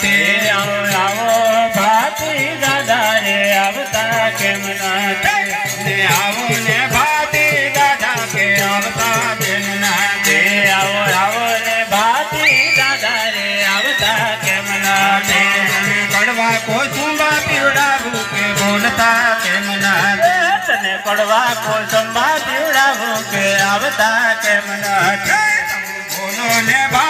નથી આવો ભાતી દાદા રે આવતા કેમ નથી ને આવો ને ભાતી દાદા કે આવતા કેમ નથી આવો આવો રે ભાતી દાદા રે આવતા કેમ નથી કડવા કોસુંબા પીવડાવું કે બોલતા કેમ નથી તને પડવા કોસંબા પીવડાવું કે આવતા કેમ નથી બોલો ને ભાતી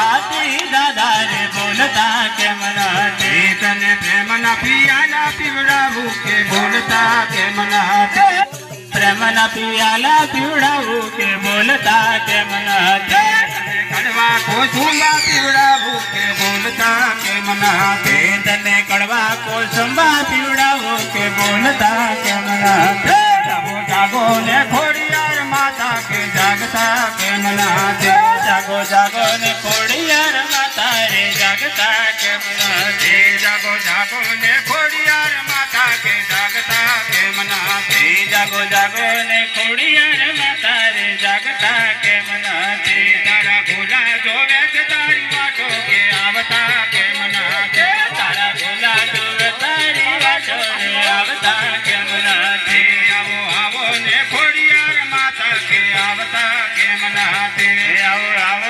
ને ભાતી દાદા રે બોલતા કેમ નથી તને પ્રેમના પિયાલા પીવડાવું કે બોલતા કેમ નથી પ્રેમના પિયાલા પીવડાવું કે બોલતા કેમ નથી કડવા કોસુંબા પીવડાવું કે બોલતા કેમ નથી તને કડવા કોસંબા પીવડાવું કે બોલતા કેમ નથી જાગો જાગો ને ખોડિયાર માતા કે જાગતા કેમ નથી જાગો જાગો ને ખોડિયાર ને ખોડિયાર માતા કે જાગતા કે નથી જાગો જાગો ને ખોડિયાર માતા રે જાગતા કે નથી તારા ભોલા જોવે છે તારી વાટો કે આવતા કે નથી તારા ભોલા જોવે તારી વાટો રે આવતા કે નથી આવો આવો ને ખોડિયાર માતા કે આવતા કે નથી આવો આવો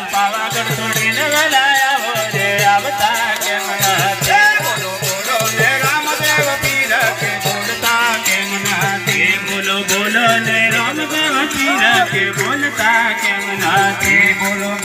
বলে রমজান চিরাকে বলতা কেমন আছে? বলো